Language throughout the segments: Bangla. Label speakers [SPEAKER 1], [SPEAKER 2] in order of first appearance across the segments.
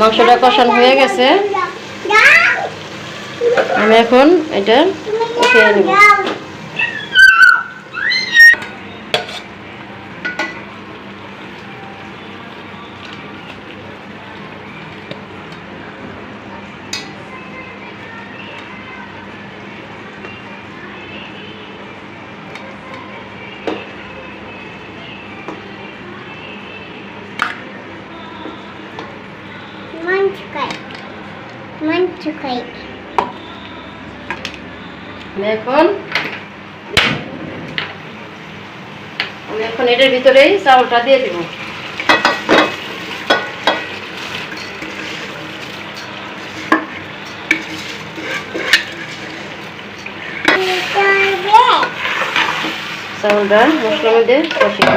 [SPEAKER 1] মাংসটা কষানো হয়ে গেছে। আমি এখন এটা উঠিয়ে নেব। మంచుకాయ এখন আমি এখন এটার ভিতরেই চাউলটা দিয়ে দেবো। চাউলটা মশলা মধ্যে কষিয়ে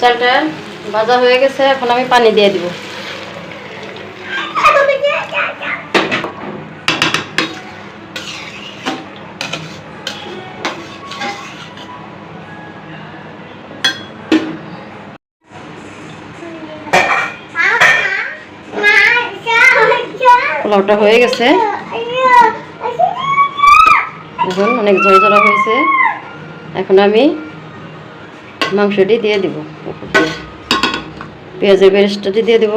[SPEAKER 1] চালটা ভাজা হয়ে গেছে এখন আমি পানি দিয়ে দিব। পোলাওটা হয়ে গেছে। অনেক জড়জড়া হয়েছে। এখন আমি মাংসটি দিয়ে দিব। পেঁয়াজের বেরেস্তাটি দিয়ে দিব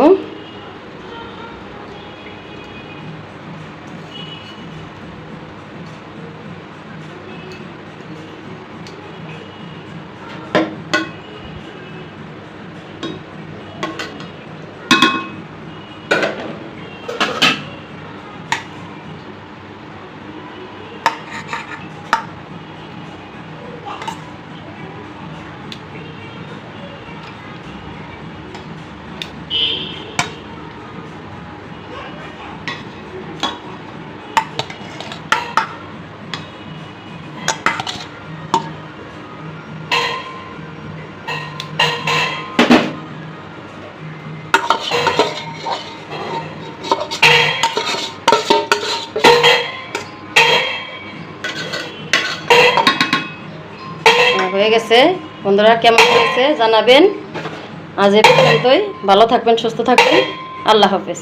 [SPEAKER 1] হয়ে গেছে। বন্ধুরা কেমন হয়েছে জানাবেন। আজ এ পর্যন্তই। ভালো থাকবেন, সুস্থ থাকবেন। আল্লাহ হাফেজ।